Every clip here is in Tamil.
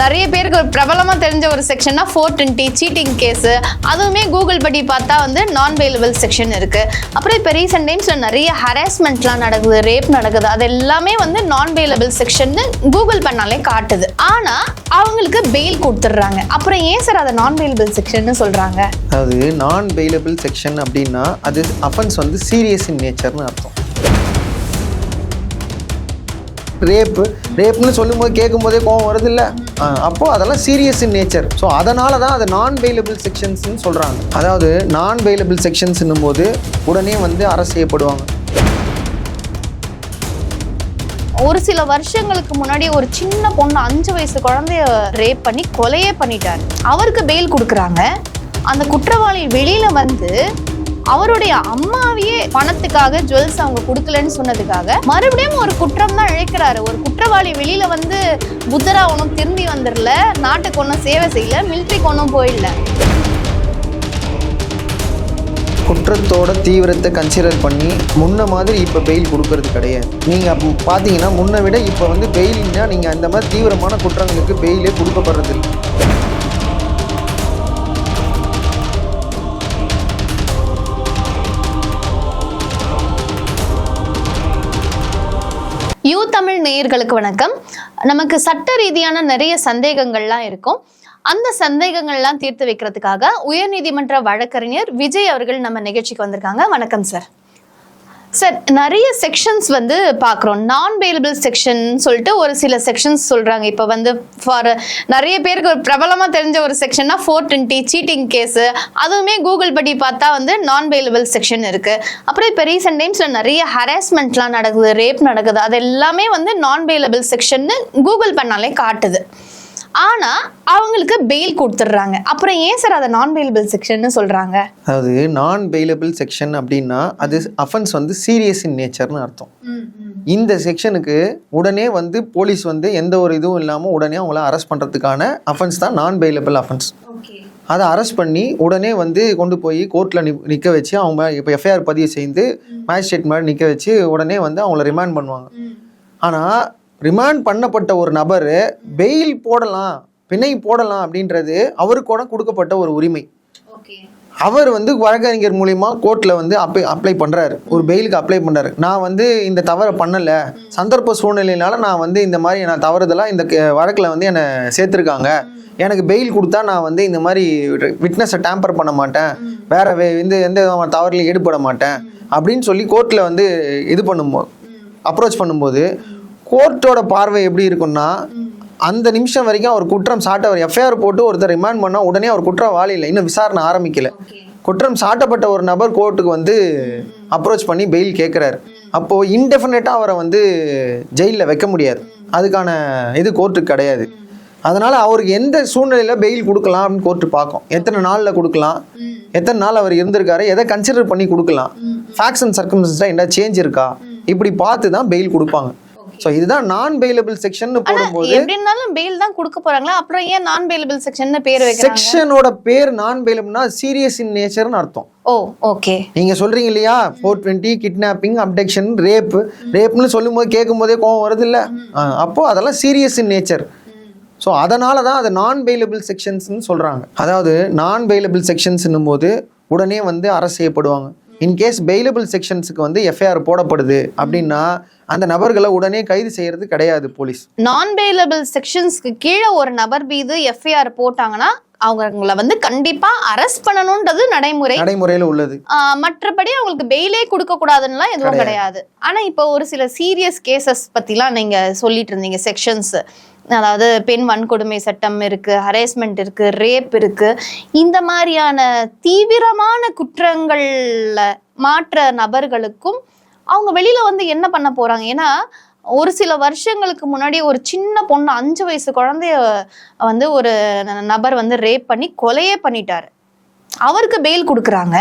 நிறைய பேருக்கு ஒரு பிரபலமா தெரிஞ்ச ஒரு செக்ஷன்னா ஃபோர் டுவெண்ட்டி சீட்டிங் கேஸ் அதுவுமே கூகுள் படி பார்த்தா வந்து நான் வெயிலபிள் செக்ஷன் இருக்கு. அப்புறம் இப்போ ரீசெண்ட் டைம்ஸ்ல நிறைய ஹராஸ்மெண்ட்லாம் நடக்குது ரேப் நடக்குது. அது எல்லாமே வந்து நான் வெயிலபிள் செக்ஷன் கூகுள் பண்ணாலே காட்டுது. ஆனா அவங்களுக்கு பெயில் கொடுத்துட்றாங்க. அப்புறம் ஏன் சார் அதை நான் வெயிலபிள் செக்ஷன் சொல்றாங்க? அதாவது நான் வெயிலபிள் செக்ஷன் அப்படின்னா அது அஃபென்ஸ் வந்து சீரியஸ் இன் நேச்சர்னு அர்த்தம். ரேப்பு ரேப்னு சொல்லும்போது கேட்கும்போதே கோவம் வருது இல்லை அப்போது அதெல்லாம் சீரியஸ் இன் நேச்சர் ஸோ அதனால தான் அது நான் வெயிலபிள் செக்ஷன்ஸ்னு சொல்கிறாங்க அதாவது நான் வெயிலபிள் செக்ஷன்ஸ்னும் போது உடனே வந்து அரசு செய்யப்படுவாங்க. ஒரு சில வருஷங்களுக்கு முன்னாடி ஒரு சின்ன பொண்ணு அஞ்சு வயசு குழந்தைய ரேப் பண்ணி கொலையே பண்ணிட்டாரு அவருக்கு பெயில் கொடுக்குறாங்க. அந்த குற்றவாளி வெளியில வந்து அவருடைய அம்மாவையே பணத்துக்காக ஜுவல்ஸ் அவங்க கொடுக்கலன்னு சொன்னதுக்காக மறுபடியும் ஒரு குற்றம் தான் இழைக்கிறாரு. ஒரு குற்றவாளி வெளியில வந்து புத்தரா ஒன்றும் திரும்பி வந்துடல நாட்டுக்கு ஒன்றும் சேவை செய்யல மிலிட்ரிக்கு ஒன்றும் போயிடல. குற்றத்தோட தீவிரத்தை கன்சிடர் பண்ணி முன்ன மாதிரி இப்போ பெயில் கொடுக்கறது கிடையாது. நீங்கள் அப்போ பார்த்தீங்கன்னா முன்னை விட இப்போ வந்து பெயில்னா நீங்கள் அந்த மாதிரி தீவிரமான குற்றங்களுக்கு பெயிலே கொடுக்கப்படுறது யூ தமிழ் நேயர்களுக்கு வணக்கம். நமக்கு சட்ட ரீதியான நிறைய சந்தேகங்கள்லாம் இருக்கும். அந்த சந்தேகங்கள்லாம் தீர்த்து வைக்கிறதுக்காக உயர்நீதிமன்ற வழக்கறிஞர் விஜய் அவர்கள் நம்ம நிகழ்ச்சிக்கு வந்திருக்காங்க. வணக்கம் சார். சார் நிறைய செக்ஷன்ஸ் வந்து பார்க்குறோம். நான் பெயிலபிள் செக்ஷன் சொல்லிட்டு ஒரு சில செக்ஷன்ஸ் சொல்கிறாங்க இப்போ வந்து ஃபார் நிறைய பேருக்கு ஒரு பிரபலமாக தெரிஞ்ச ஒரு செக்ஷன்னா ஃபோர் டுவெண்ட்டி சீட்டிங் கேஸு அதுவுமே கூகுள் படி பார்த்தா வந்து நான் பெயிலபிள் செக்ஷன் இருக்குது அப்புறம் இப்போ ரீசெண்ட் டைம்ஸில் நிறைய ஹராஸ்மெண்ட்லாம் நடக்குது ரேப் நடக்குது. அது எல்லாமே வந்து நான் பெயிலபிள் செக்ஷன்னு கூகுள் பண்ணாலே காட்டுது. ஆனால் அவங்களுக்கு பெயில் கொடுத்துட்றாங்க. அப்புறம் ஏன் சார் அதை நான் பெயிலபிள் செக்ஷன்னு சொல்கிறாங்க அதாவது நான் பெயிலபிள் செக்ஷன் அப்படின்னா அது அஃபென்ஸ் வந்து சீரியஸ் இன் நேச்சர்னு அர்த்தம். இந்த செக்ஷனுக்கு உடனே வந்து போலீஸ் வந்து எந்த ஒரு இதுவும் இல்லாமல் உடனே அவங்கள அரெஸ்ட் பண்ணுறதுக்கான அஃபென்ஸ் தான் நான் பெயிலபிள் அஃபென்ஸ் அதை அரெஸ்ட் பண்ணி உடனே வந்து கொண்டு போய் கோர்ட்டில் நி நிற்க வச்சு அவங்க இப்போ எஃப்ஐஆர் பதிவு செய்து மேஜிஸ்ட்ரேட் மாதிரி நிற்க வச்சு உடனே வந்து அவங்கள ரிமாண்ட் பண்ணுவாங்க. ஆனால் ரிமாண்ட் பண்ணப்பட்ட ஒரு நபர் பெயில் போடலாம் பிணை போடலாம் அப்படின்றது அவருக்கு கூட கொடுக்கப்பட்ட ஒரு உரிமை. அவர் வந்து வழக்கறிஞர் மூலியமா கோர்ட்டில் வந்து அப்ளை அப்ளை பண்ணுறாரு ஒரு பெயிலுக்கு அப்ளை பண்ணுறாரு நான் வந்து இந்த தவறை பண்ணலை. சந்தர்ப்ப சூழ்நிலையினால நான் வந்து இந்த மாதிரி நான் தவறுதலாக இந்த வழக்கில் வந்து என்னை சேர்த்துருக்காங்க. எனக்கு பெயில் கொடுத்தா நான் வந்து இந்த மாதிரி விட்னஸை டேம்பர் பண்ண மாட்டேன். வேற வே இந்த எந்த விதமான தவறுலையும் ஈடுபட மாட்டேன். அப்படின்னு சொல்லி கோர்ட்டில் வந்து இது பண்ணும்போது அப்ரோச் பண்ணும்போது கோர்ட்டோட பார்வை எப்படி இருக்கும்னா அந்த நிமிஷம் வரைக்கும் அவர் குற்றம் சாட்ட அவர் எஃப்ஐஆர் போட்டு ஒருத்தர் ரிமாண்ட் பண்ணால் உடனே அவர் குற்றவாளி இல்லை. இன்னும் விசாரணை ஆரம்பிக்கல. குற்றம் சாட்டப்பட்ட ஒரு நபர் கோர்ட்டுக்கு வந்து அப்ரோச் பண்ணி பெயில் கேட்குறாரு அப்போது இன்டெஃபினட்டாக அவரை வந்து ஜெயிலில் வைக்க முடியாது. அதுக்கான இது கோர்ட்டுக்கு கிடையாது. அதனால் அவருக்கு எந்த சூழ்நிலையில் பெயில் கொடுக்கலாம் அப்படின்னு கோர்ட்டு பார்க்கும். எத்தனை நாளில் கொடுக்கலாம்? எத்தனை நாள் அவர் இருந்திருக்காரு? எதை கன்சிடர் பண்ணி கொடுக்கலாம்? ஃபேக்ஸ் அண்ட் சர்க்கம்ஸ்டாக என்ன சேஞ்ச் இருக்கா? இப்படி பார்த்து தான் பெயில் கொடுப்பாங்க. ஸோ இதுதான் நான் பெயிலபிள் செக்ஷன் போடும்போது எப்படி இருந்தாலும் பெயில் தான் கொடுக்க போறாங்களா? அப்புறம் ஏன் நான் பெயிலபிள் செக்ஷன் பேர் வைக்கிறாங்க? செக்ஷனோட பேர் நான் பெயிலபிள்னா சீரியஸ் இன் நேச்சர்னு அர்த்தம். ஓ ஓகே நீங்க சொல்றீங்க இல்லையா? Four twenty kidnapping abduction rape ரேப்னு சொல்லும்போது கேட்கும்போதே கோவம் வருது இல்ல அப்போ அதெல்லாம் சீரியஸ் இன் நேச்சர் ஸோ அதனால தான் அது நான் பெயிலபிள் செக்ஷன்ஸ்னு சொல்றாங்க. அதாவது நான் பெயிலபிள் செக்ஷன்ஸ்னும் போது உடனே வந்து அரசு செய்யப்படுவாங்க. இன்கேஸ் பெயிலபிள் செக்ஷன்ஸுக்கு வந்து எஃப்ஐஆர் போடப்படுது அப்படின்னா அந்த நபர்களை உடனே கைது செய்யறது கிடையாது போலீஸ். நான் பெயிலபிள் செக்ஷன்ஸ்க்கு கீழே ஒரு நபர் மீது எஃப்ஐஆர் போட்டாங்கன்னா அவங்கள வந்து கண்டிப்பா அரெஸ்ட் பண்ணணும்ன்றது நடைமுறை. நடைமுறையில் உள்ளது. மற்றபடி அவங்களுக்கு பெயிலே கொடுக்க கூடாதுன்னுலாம் எதுவும் கிடையாது. ஆனா இப்போ ஒரு சில சீரியஸ் கேசஸ் பத்திலாம் நீங்க சொல்லிட்டு இருந்தீங்க செக்ஷன்ஸ் அதாவது பெண் வன்கொடுமை சட்டம் இருக்கு ஹரேஸ்மெண்ட் இருக்கு ரேப் இருக்கு. இந்த மாதிரியான தீவிரமான குற்றங்கள்ல மாற்ற நபர்களுக்கும் அவங்க வெளியில வந்து என்ன பண்ண போறாங்க? ஏன்னா ஒரு சில வருஷங்களுக்கு முன்னாடி ஒரு சின்ன பொண்ணு அஞ்சு வயசு குழந்தைய வந்து ஒரு நபர் வந்து ரேப் பண்ணி கொலையே பண்ணிட்டாரு. அவருக்கு பெயில் கொடுக்குறாங்க.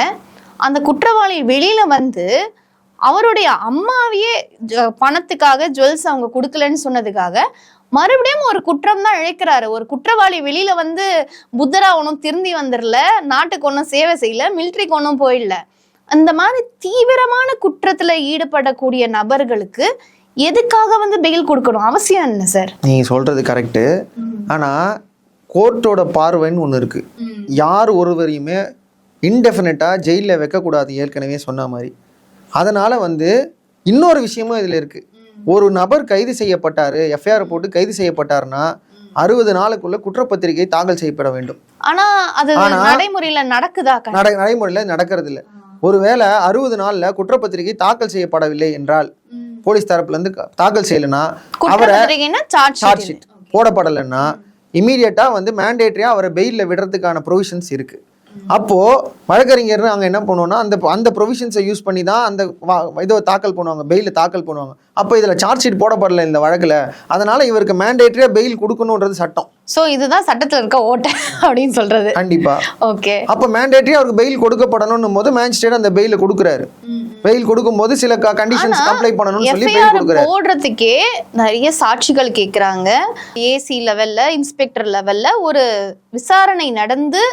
அந்த குற்றவாளி வெளியில வந்து அவருடைய அம்மாவையே ஜ- பணத்துக்காக ஜுவல்ஸ் அவங்க கொடுக்கலன்னு சொன்னதுக்காக மறுபடியும் ஒரு குற்றம் தான் இழைக்கிறாரு. ஒரு குற்றவாளி வெளியில வந்து புத்தரா ஒன்றும் திரும்பி வந்துடல நாட்டுக்கு ஒன்றும் சேவை செய்யல மிலிட்ரிக்கு ஒன்றும் போயிடல அந்த மாதிரி தீவிரமான குற்றத்துல ஈடுபடக்கூடிய நபர்களுக்கு எதுக்காக வந்து பெயில் கொடுக்கணும்? அவசியம் என்ன சார் நீங்க சொல்றது கரெக்டு ஆனா கோர்ட்டோட பார்வைன்னு ஒன்று இருக்கு. யார் ஒருவரையுமே இன்டெஃபினட்டாக ஜெயிலில் வைக்கக்கூடாது ஏற்கனவே சொன்ன மாதிரி. அதனால வந்து இன்னொரு விஷயமும் இதில் இருக்கு. ஒரு நபர் கைது செய்யப்பட்டாரு எஃப்ஐஆர் போட்டு கைது செய்யப்பட்டாருன்னா அறுபது நாளுக்குள்ள குற்றப்பத்திரிகை தாக்கல் செய்யப்பட வேண்டும். ஆனா அது நடைமுறையில நடக்குதா நடைமுறையில் நடக்கிறது இல்லை ஒருவேளை அறுபது நாள்ல குற்றப்பத்திரிகை தாக்கல் செய்யப்படவில்லை என்றால் போலீஸ் தரப்புல இருந்து தாக்கல் செய்யலைன்னா அவரை சார்ஜ் ஷீட் போடப்படலைன்னா இமீடியட்டா வந்து மேண்டேட்டரியா அவரை பெயில்ல விடுறதுக்கான ப்ரொவிஷன்ஸ் இருக்கு. அப்போ வழக்கறிஞர் அங்க என்ன பண்ணுவோம்னா அந்த அந்த ப்ரொவிஷன்ஸை யூஸ் பண்ணி தான் அந்த இதை தாக்கல் பண்ணுவாங்க பெயில தாக்கல் பண்ணுவாங்க. அப்போ இதுல சார்ஜ் ஷீட் போடப்படல இந்த வழக்குல. அதனால இவருக்கு மேண்டேட்டரியா பெயில் கொடுக்கணுன்றது சட்டம். சோ இதுதான் சட்டத்துல இருக்க ஓட்டை அப்படின்னு சொல்றது. கண்டிப்பா. ஓகே அப்போ மேண்டேட்டரி அவருக்கு பெயில் கொடுக்கப்படணும் போது மேஜிஸ்ட்ரேட் அந்த பெயில கொடுக்குறாரு. பெயில் கொடுக்கும்போது சில கண்டிஷன்ஸ் கம்ப்ளை பண்ணணும்னு சொல்லி பெயில் கொடுக்குறாரு. போடுறதுக்கே நிறைய சாட்சிகள் கேக்குறாங்க. ஏசி லெவல்ல இன்ஸ்பெக்டர் லெவல்ல ஒரு விசாரணை நடந்து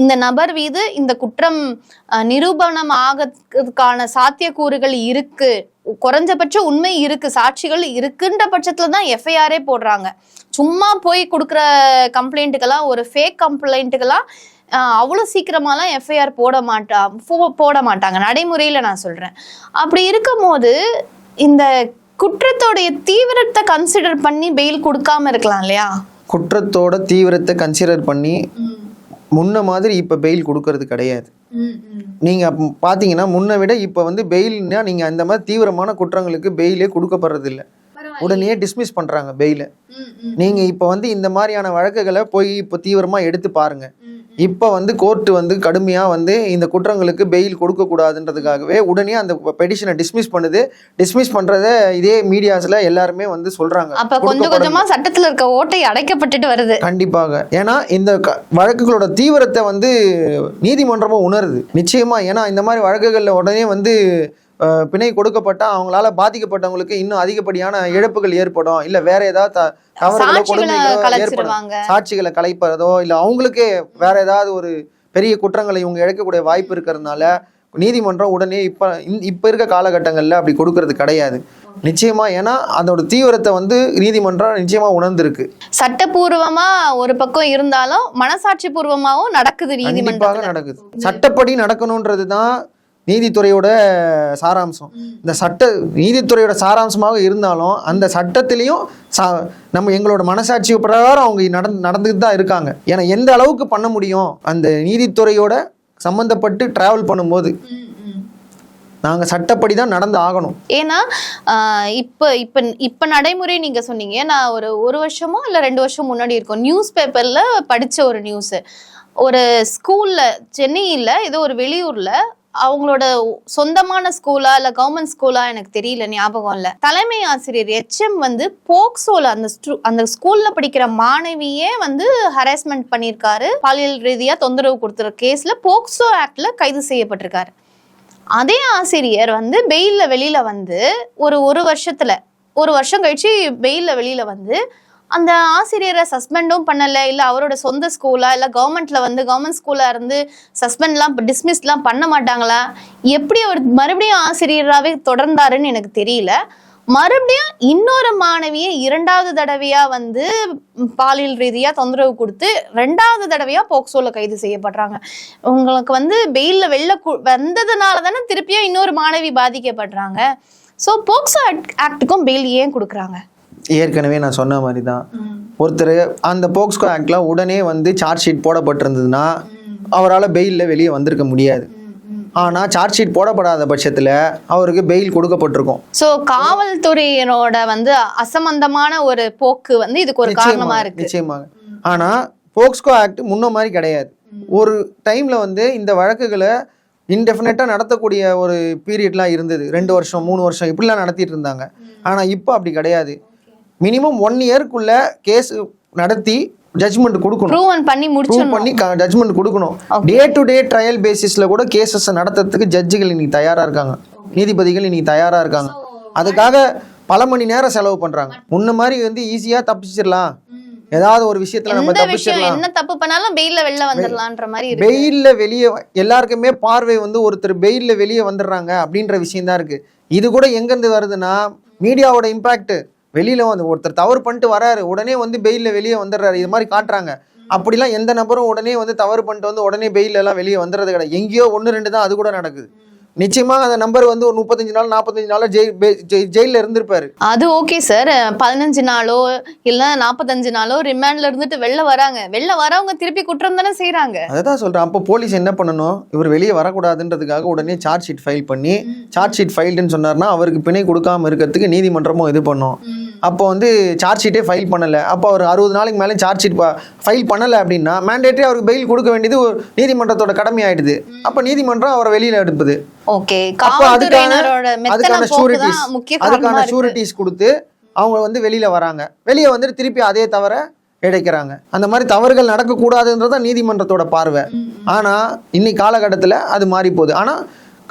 இந்த நபர் மீது இந்த குற்றம் நிரூபணம் ஆகிறதுக்கான சாத்தியக்கூறுகள் இருக்கு. குறைஞ்சபட்ச உண்மை இருக்கு சாட்சிகள் இருக்குன்ற பட்சத்துல தான் எஃப்ஐஆரே போடுறாங்க. சும்மா போய் கொடுக்குற கம்ப்ளைண்ட்டுக்கெல்லாம் ஒரு ஃபேக் கம்ப்ளைண்ட்டுக்கெல்லாம் அவ்வளோ சீக்கிரமாலாம் எஃப்ஐஆர் போட மாட்டா போட மாட்டாங்க. நடைமுறையில் நான் சொல்கிறேன் அப்படி இருக்கும்போது இந்த குற்றத்தோடைய தீவிரத்தை கன்சிடர் பண்ணி பெயில் கொடுக்காம இருக்கலாம் இல்லையா? குற்றத்தோட தீவிரத்தை கன்சிடர் பண்ணி முன்ன மாதிரி இப்போ பெயில் கொடுக்கறது கிடையாது. நீங்கள் பார்த்தீங்கன்னா முன்ன விட இப்போ வந்து பெயில்னா நீங்கள் அந்த மாதிரி தீவிரமான குற்றங்களுக்கு பெயிலே கொடுக்கப்படுறது இல்ல உடனே டிஸ்மிஸ் பண்ணுறாங்க பெயிலை நீங்கள் இப்போ வந்து இந்த மாதிரியான வழக்குகளை போய் இப்போ தீவிரமாக எடுத்து பாருங்க. இப்போ வந்து கோர்ட் வந்து கடுமையாக வந்து இந்த குற்றங்களுக்கு பெயில் கொடுக்கக்கூடாதுன்றதுக்காகவே உடனே அந்த பெடிஷனை டிஸ்மிஸ் பண்ணுது. டிஸ்மிஸ் பண்ணுறத இதே மீடியாஸில் எல்லாருமே வந்து சொல்கிறாங்க அப்ப கொஞ்சம் கொஞ்சமா சட்டத்துல இருக்க ஓட்டை அடைக்கப்பட்டுட்டு வருது. கண்டிப்பாக. ஏன்னா இந்த வழக்குகளோட தீவிரத்தை வந்து நீதிமன்றமும் உணருது. நிச்சயமா ஏன்னா இந்த மாதிரி வழக்குகளில் உடனே வந்து பிணை கொடுக்கப்பட்டா அவங்களால பாதிக்கப்பட்டவங்களுக்கு இன்னும் அதிகப்படியான இழப்புகள் ஏற்படும். இல்ல வேற ஏதாவது தவறுகளோ கொடுமைகளோ ஏற்படும் சாட்சிகளை கலைப்பதோ இல்ல அவங்களுக்கே வேற ஏதாவது ஒரு பெரிய குற்றங்களை இவங்க இழக்கக்கூடிய வாய்ப்பு இருக்கிறதுனால நீதிமன்றம் உடனே இப்ப இப்ப இருக்க காலகட்டங்கள்ல அப்படி கொடுக்கறது கிடையாது. நிச்சயமா ஏன்னா அதோட தீவிரத்தை வந்து நீதிமன்றம் நிச்சயமா உணர்ந்திருக்கு. சட்டபூர்வமா ஒரு பக்கம் இருந்தாலும் மனசாட்சி பூர்வமாவும் நடக்குது நீதிமன்றத்துல. நடக்குது. சட்டப்படி நடக்கணுன்றது தான் நீதித்துறையோட சாராம்சம். இந்த சட்ட நீதித்துறையோட சாராம்சமாக இருந்தாலும் அந்த சட்டத்திலையும் சா நம்ம எங்களோட மனசாட்சி பிரகாரம் அவங்க நடந்து நடந்துட்டு தான் இருக்காங்க. ஏன்னா எந்த அளவுக்கு பண்ண முடியும் அந்த நீதித்துறையோட சம்மந்தப்பட்டு டிராவல் பண்ணும்போது. நாங்கள் சட்டப்படி தான் நடந்து ஆகணும். ஏன்னா இப்ப இப்ப இப்ப நடைமுறை நீங்க சொன்னீங்க. நான் ஒரு ஒரு வருஷமோ இல்ல ரெண்டு வருஷம் முன்னாடி இருக்கும். நியூஸ் பேப்பர்ல படிச்ச ஒரு நியூஸ் ஒரு ஸ்கூல்ல சென்னையில ஏதோ ஒரு வெளியூர்ல அவங்களோட சொந்தமான ஸ்கூலா இல்ல கவர்மெண்ட் ஸ்கூலா எனக்கு தெரியல ஞாபகம் இல்ல. தலைமை ஆசிரியர் எச்எம் வந்து போக்சோல அந்த அந்த ஸ்கூல்ல படிக்கிற மாணவியே வந்து ஹராஸ்மெண்ட் பண்ணியிருக்காரு. பாலியல் ரீதியா தொந்தரவு கொடுத்துற கேஸ்ல போக்சோ ஆக்ட்ல கைது செய்யப்பட்டிருக்காரு. அதே ஆசிரியர் வந்து பெயிலில் வெளியில வந்து ஒரு ஒரு வருஷத்துல ஒரு வருஷம் கழிச்சு பெயில்ல வெளியில வந்து அந்த ஆசிரியரை சஸ்பெண்டும் பண்ணலை இல்லை அவரோட சொந்த ஸ்கூலா இல்லை கவர்மெண்ட்ல வந்து கவர்மெண்ட் ஸ்கூலா இருந்து சஸ்பெண்ட்லாம் டிஸ்மிஸ்லாம் பண்ண மாட்டாங்களா? எப்படி அவர் மறுபடியும் ஆசிரியராகவே தொடர்ந்தாருன்னு எனக்கு தெரியல. மறுபடியும் இன்னொரு மாணவியை இரண்டாவது தடவையா வந்து பாலியல் ரீதியா தொந்தரவு கொடுத்து ரெண்டாவது தடவையா போக்சோல கைது செய்யப்படுறாங்க. உங்களுக்கு வந்து பெயில்ல வெளில கு- வந்ததுனால தானே திருப்பியும் இன்னொரு மாணவி பாதிக்கப்படுறாங்க. ஸோ போக்சோ ஆக்டுக்கும் பெயில் ஏன் கொடுக்குறாங்க? ஏற்கனவே நான் சொன்ன மாதிரி தான் ஒருத்தர் அந்த போக்ஸ்கோ ஆக்ட்ல உடனே வந்து சார்ஜ் ஷீட் போடப்பட்டிருந்ததுன்னா அவரால் பெயிலில் வெளியே வந்திருக்க முடியாது. ஆனால் சார்ஜ் ஷீட் போடப்படாத பட்சத்தில் அவருக்கு பெயில் கொடுக்கப்பட்டிருக்கும். ஸோ காவல்துறையினோட வந்து அசம்பந்தமான ஒரு போக்கு வந்து இதுக்கு ஒரு காரணமா நிச்சயமாக, இருக்கு. நிச்சயமாக. ஆனால் போக்ஸ்கோ ஆக்ட் முன்ன மாதிரி கிடையாது. ஒரு டைம்ல வந்து இந்த வழக்குகளை இன்டெஃபினட்டாக நடத்தக்கூடிய ஒரு பீரியட்லாம் இருந்தது. ரெண்டு வருஷம் மூணு வருஷம் இப்படிலாம் நடத்திட்டு இருந்தாங்க. ஆனால் இப்போ அப்படி கிடையாது. மினிமம் ஒன் இயர்க்குள்ள கேஸ் நடத்தி ஜட்ஜ்மெண்ட் கொடுக்கணும். ப்ரூவன் பண்ணி ப்ரூவ் முடிச்சிடணும். பண்ணி ஜட்ஜ்மெண்ட் கொடுக்கணும். டே டு டே ட்ரையல் பேசிஸ்ல கூட கேசஸ் நடத்துறதுக்கு ஜட்ஜுகள் இன்னைக்கு தயாரா இருக்காங்க. நீதிபதிகள் இன்னைக்கு தயாரா இருக்காங்க. அதுக்காக பல மணி நேரம் செலவு பண்றாங்க. முன்ன மாதிரி வந்து ஈஸியா தப்பிச்சிடலாம். ஏதாவது ஒரு விஷயத்துல நம்ம தப்பிச்சிடலாம். என்ன தப்பு பண்ணாலும் பெயில்ல வெளில வந்துடலான்ற மாதிரி பெயில்ல வெளியே எல்லாருக்குமே பார்வை வந்து ஒருத்தர் பெயில்ல வெளியே வந்துடுறாங்க அப்படின்ற விஷயம் தான் இருக்கு. இது கூட எங்க இருந்து வருதுன்னா மீடியாவோட இம்பாக்ட் வெளியில வந்து ஒருத்தர் தவறு பண்ணிட்டு வராரு உடனே வந்து பெயில்ல வெளியே வந்துடுறாரு. இது மாதிரி காட்டுறாங்க. அப்படிலாம் எந்த நபரும் உடனே வந்து தவறு பண்ணிட்டு வந்து உடனே பெயில்ல எல்லாம் வெளியே வந்துடுறது கிடையாது. எங்கேயோ ஒன்று ரெண்டு தான் அது கூட நடக்குது. நிச்சயமா அந்த நம்பர் வந்து ஒரு முப்பத்தஞ்சு நாள் நாற்பத்தஞ்சு நாள் ஜெயில் ஜெயில்ல இருந்திருப்பாரு. அது ஓகே சார். பதினஞ்சு நாளோ இல்ல நாற்பத்தஞ்சு நாளோ ரிமாண்ட்ல இருந்துட்டு வெளில வராங்க. வெளில வரவங்க திருப்பி குற்றம் தானே செய்யறாங்க அதை தான் சொல்கிறேன் அப்போ போலீஸ் என்ன பண்ணணும்? இவர் வெளியே வரக்கூடாதுன்றதுக்காக உடனே சார்ஜ் ஷீட் ஃபைல் பண்ணி சார்ஜ் ஷீட் ஃபைல்டுன்னு சொன்னார்னா அவருக்கு பிணை கொடுக்காம இருக்கிறதுக்கு நீதிமன்றமும் இது பண்ணும். அப்போ வந்து சார்ஜ் ஷீட்டே ஃபைல் பண்ணலை. அப்போ அவர் அறுபது நாளைக்கு மேலே சார்ஜ் ஷீட் ஃபைல் பண்ணலை அப்படின்னா மேண்டேட்டரி அவருக்கு பெயில் கொடுக்க வேண்டியது ஒரு நீதிமன்றத்தோட கடமை ஆயிடுது அப்போ நீதிமன்றம் அவரை வெளியில் எடுப்புது. ஓகே அப்போ அதுக்கான அதுக்கான ஷூரிட்டிஸ் அதுக்கான ஷூரிட்டிஸ் கொடுத்து அவங்க வந்து வெளியில வராங்க. வெளியே வந்துட்டு திருப்பி அதே தவிர இழைக்கிறாங்க. அந்த மாதிரி தவறுகள் நடக்கக்கூடாதுன்றது தான் நீதிமன்றத்தோட பார்வை. ஆனா இன்னைக்கு காலகட்டத்தில் அது மாறி போகுது ஆனா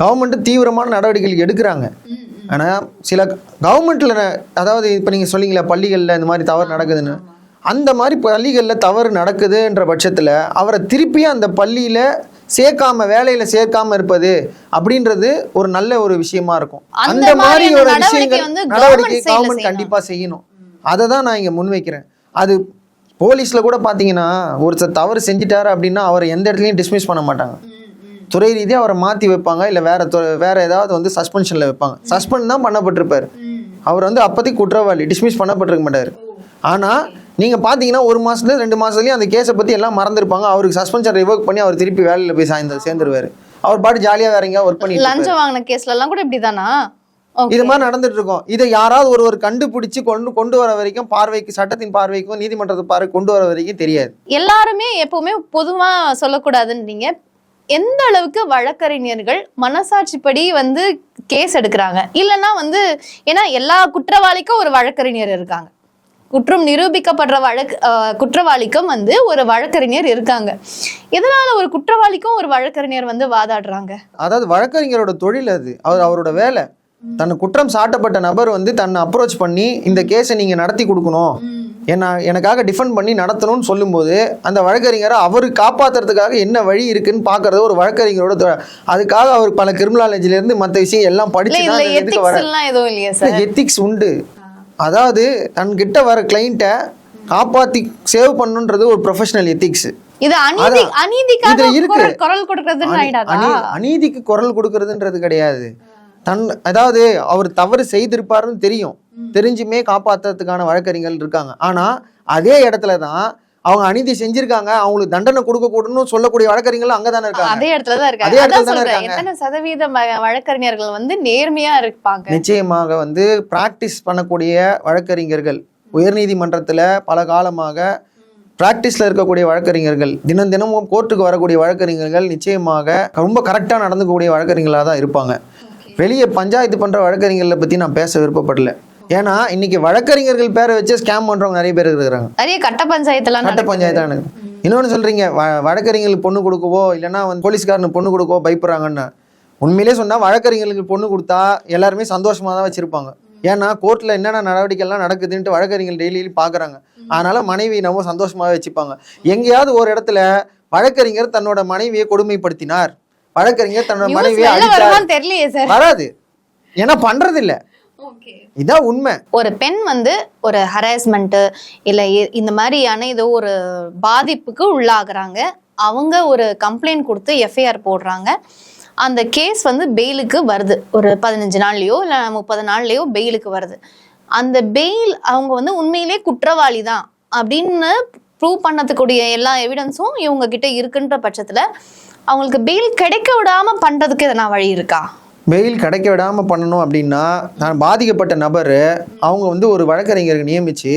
கவர்மெண்ட் தீவிரமான நடவடிக்கைகள் எடுக்கிறாங்க. ஆனா சில கவர்மெண்ட்ல அதாவது இப்போ நீங்க சொன்னீங்களே பள்ளிகளில் இந்த மாதிரி தவறு நடக்குதுன்னு. அந்த மாதிரி பள்ளிகளில் தவறு நடக்குதுன்ற பட்சத்தில் அவரை திருப்பி அந்த பள்ளியில் சேர்க்காம வேலையில சேர்க்காம இருப்பது அப்படின்றது ஒரு நல்ல ஒரு விஷயமா இருக்கும். அந்த மாதிரி ஒரு விஷயங்கள் நடவடிக்கை கவர்மெண்ட் செய்யணும். கண்டிப்பா செய்யணும். அதை தான் நான் இங்க முன்வைக்கிறேன். அது போலீஸ்ல கூட பாத்தீங்கன்னா ஒருத்தர் தவறு செஞ்சிட்டாரு அப்படின்னா அவரை எந்த இடத்துலயும் டிஸ்மிஸ் பண்ண மாட்டாங்க. துறை ரீதியா அவரை மாத்தி வைப்பாங்க இல்ல வேற வேற ஏதாவது வந்து சஸ்பென்ஷன்ல வைப்பாங்க. சஸ்பெண்ட் தான் பண்ணப்பட்டிருப்பாரு. அவர் வந்து அப்போதைக்கு குற்றவாளி டிஸ்மிஸ் பண்ணப்பட்டிருக்க மாட்டாரு. ஆனா நீங்க பாத்தீங்கன்னா ஒரு மாசத்துல ரெண்டு மாசத்துலயும் அந்த கேஸை பத்தி எல்லாம் மறந்துருப்பாங்க. அவருக்கு சஸ்பென்ஷன் ரிவோக் பண்ணி அவர் திருப்பி வேலையில போய் சாய்ந்து சேர்ந்துருவாரு. அவர் பாட்டு ஜாலியா வேற எங்கேயா ஒர்க் இருப்பாரு. லஞ்சம் வாங்கின கேஸ்ல எல்லாம் கூட இப்படிதானா? Okay. இது மாதிரி நடந்துட்டு இருக்கும். இதை யாராவது ஒருவர் கண்டுபிடிச்சு கொண்டு கொண்டு வர வரைக்கும் பார்வைக்கு சட்டத்தின் பார்வைக்கும் நீதிமன்றத்து பார்வை கொண்டு வர வரைக்கும் தெரியாது. எல்லாருமே எப்பவுமே பொதுவா சொல்லக்கூடாதுன்றீங்க. எந்த அளவுக்கு வழக்கறிஞர்கள் மனசாட்சிப்படி வந்து கேஸ் எடுக்கிறாங்க? இல்லைன்னா வந்து ஏன்னா எல்லா குற்றவாளிக்கும் ஒரு வழக்கறிஞர் இருக்காங்க. குற்றம் நிரூபிக்கப்படுற வழக்கு குற்றவாளிக்கும் வந்து ஒரு வழக்கறிஞர் இருக்காங்க. எதனால ஒரு குற்றவாளிக்கும் ஒரு வழக்கறிஞர் வந்து வாதாடுறாங்க? அதாவது வழக்கறிஞரோட தொழில் அது. அவர் அவரோட வேலை. தன் குற்றம் சாட்டப்பட்ட நபர் வந்து தன்னை அப்ரோச் பண்ணி இந்த கேஸை நீங்க நடத்தி கொடுக்கணும். என்ன எனக்காக டிஃபெண்ட் பண்ணி நடத்தணும்னு சொல்லும்போது அந்த வழக்கறிஞரை அவர் காப்பாத்துறதுக்காக என்ன வழி இருக்குன்னு பார்க்கறது ஒரு வழக்கறிஞரோட அதுக்காக அவர் பல கிரிமினாலஜில இருந்து மற்ற விஷயம் எல்லாம் படிச்சு தான் வர எத்திக்ஸ் உண்டு. அதாவது தன்கிட்ட வர கிளைண்ட்டை காப்பாத்தி சேவ் பண்ணுன்றது ஒரு ப்ரொஃபஷனல் எத்திக்ஸ் இது அநீதி அநீதிக்காக. குரல் கொடுக்கறதுன்னு அநீதிக்கு குரல் கொடுக்கறதுன்றது கிடையாது. தன் அதாவது அவர் தவறு செய்திருப்பாருன்னு தெரியும். தெரிஞ்சுமே காப்பாத்துறதுக்கான வழக்கறிஞர்கள் இருக்காங்க. ஆனா அதே இடத்துல தான் அவங்க அநீதி செஞ்சிருக்காங்க. அவங்களுக்கு தண்டனை கொடுக்க கூடணும்னு சொல்லக்கூடிய வழக்கறிஞர்கள் அங்கதானே இருக்காங்க. அதே இடத்துல தான் இருக்காங்க. அதே இடத்துல தானே இருக்காங்க. எத்தனை சதவீத வழக்கறிஞர்கள் வந்து நேர்மையா இருப்பாங்க? நிச்சயமாக வந்து பிராக்டிஸ் பண்ணக்கூடிய வழக்கறிஞர்கள் உயர்நீதிமன்றத்தில் பல காலமாக பிராக்டிஸில் இருக்கக்கூடிய வழக்கறிஞர்கள் தினம் தினமும் கோர்ட்டுக்கு வரக்கூடிய வழக்கறிஞர்கள் நிச்சயமாக ரொம்ப கரெக்டாக நடந்துக்கக்கூடிய வழக்கறிஞர்களாக தான் இருப்பாங்க. வெளியே பஞ்சாயத்து பண்ணுற வழக்கறிஞர்களை பற்றி நான் பேச விருப்பப்படல. ஏன்னா இன்னைக்கு வழக்கறிஞர்கள் பேரை வச்சு ஸ்கேம் பண்ணுறவங்க நிறைய பேர் இருக்கிறாங்க. நிறைய கட்ட பஞ்சாயத்துலாம் நடக்குது. பஞ்சாயத்தானு இன்னொன்று சொல்கிறீங்க வ வழக்கறிஞர்களுக்கு பொண்ணு கொடுக்கவோ இல்லைன்னா வந்து போலீஸ்காரனுக்கு பொண்ணு கொடுக்கவோ பயப்படுறாங்கன்னு உண்மையிலே சொன்னால் வழக்கறிஞர்களுக்கு பொண்ணு கொடுத்தா எல்லாருமே சந்தோஷமாக தான் வச்சுருப்பாங்க. ஏன்னா கோர்ட்டில் என்னென்ன நடவடிக்கைலாம் நடக்குதுன்ட்டு வழக்கறிஞர்கள் டெய்லி பார்க்குறாங்க அதனால மனைவி நம்ம சந்தோஷமாகவே வச்சுப்பாங்க. எங்கேயாவது ஒரு இடத்துல வழக்கறிஞர் தன்னோட மனைவியை கொடுமைப்படுத்தினார். வழக்கறிஞர் தன்னோட மனைவியை அடித்தார். வராது. ஏன்னா பண்றதில்ல. இதான் உண்மை. ஒரு பெண் வந்து ஒரு ஹராஸ்மெண்ட்டு இல்லை இந்த மாதிரியான ஏதோ ஒரு பாதிப்புக்கு உள்ளாகுறாங்க. அவங்க ஒரு கம்ப்ளைண்ட் கொடுத்து எஃப்ஐஆர் போடுறாங்க. அந்த கேஸ் வந்து பெயிலுக்கு வருது. ஒரு பதினஞ்சு நாள்லையோ இல்லை முப்பது நாள்லையோ பெயிலுக்கு வருது. அந்த பெயில் அவங்க வந்து உண்மையிலே குற்றவாளி தான் அப்படின்னு ப்ரூவ் பண்ணதுக்கூடிய எல்லா எவிடன்ஸும் இவங்க கிட்ட இருக்குன்ற பட்சத்தில் அவங்களுக்கு பெயில் கிடைக்க விடாம பண்றதுக்கு எதனா வழி இருக்கா? பெயில் கிடைக்க விடாம பண்ணணும் அப்படின்னா நான் பாதிக்கப்பட்ட நபர் அவங்க வந்து ஒரு வழக்கறிஞருக்கு நியமிச்சு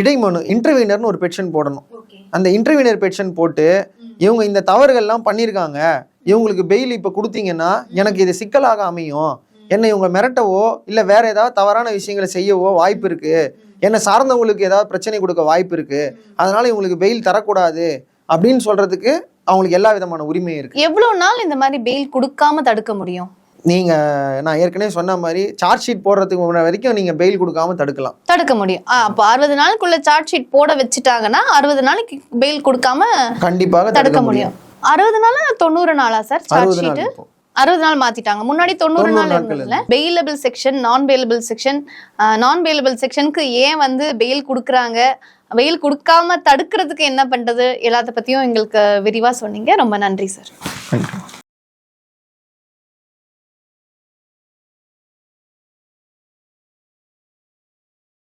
இடைமனு இன்டர்வீனர்னு ஒரு பெட்டிஷன் போடணும். அந்த இன்டர்வீனர் பெட்டிஷன் போட்டு இவங்க இந்த தவறுகள்லாம் பண்ணியிருக்காங்க. இவங்களுக்கு பெயில் இப்போ கொடுத்தீங்கன்னா எனக்கு இது சிக்கலாக அமையும். என்னை இவங்க மிரட்டவோ இல்லை வேற ஏதாவது தவறான விஷயங்களை செய்யவோ வாய்ப்பு இருக்கு. என்னை சார்ந்தவங்களுக்கு ஏதாவது பிரச்சனை கொடுக்க வாய்ப்பு இருக்கு. அதனால இவங்களுக்கு பெயில் தரக்கூடாது அப்படின்னு சொல்றதுக்கு அவங்களுக்கு எல்லா விதமான உரிமையும் இருக்கு. எவ்வளவு நாள் இந்த மாதிரி பெயில் கொடுக்காம தடுக்க முடியும்? நீங்க நான் ஏற்கனவே சொன்ன மாதிரி சார்ஜ் ஷீட் போடுறதுக்கு முன்ன வரைக்கும் நீங்க பெயில் கொடுக்காம தடுக்கலாம். தடுக்க முடியும். அப்போ அறுபது நாளுக்குள்ள சார்ஜ் ஷீட் போட வச்சுட்டாங்கன்னா அறுபது நாளைக்கு பெயில் கொடுக்காம கண்டிப்பாக தடுக்க முடியும். அறுபது நாளா தொண்ணூறு நாளா சார் சார்ஜ் அறுபது நாள் ஷீட் அறுபது நாள் மாத்திட்டாங்க. முன்னாடி தொண்ணூறு நாள் இருந்ததுல bailable section non bailable section non bailable செக்ஷனுக்கு ஏன் வந்து பெயில் கொடுக்குறாங்க? வெயில் கொடுக்காம தடுக்கிறதுக்கு என்ன பண்றது? எல்லாத்த பத்தியும் எங்களுக்கு விரிவா சொன்னீங்க. ரொம்ப நன்றி சார் தேங்க்யூ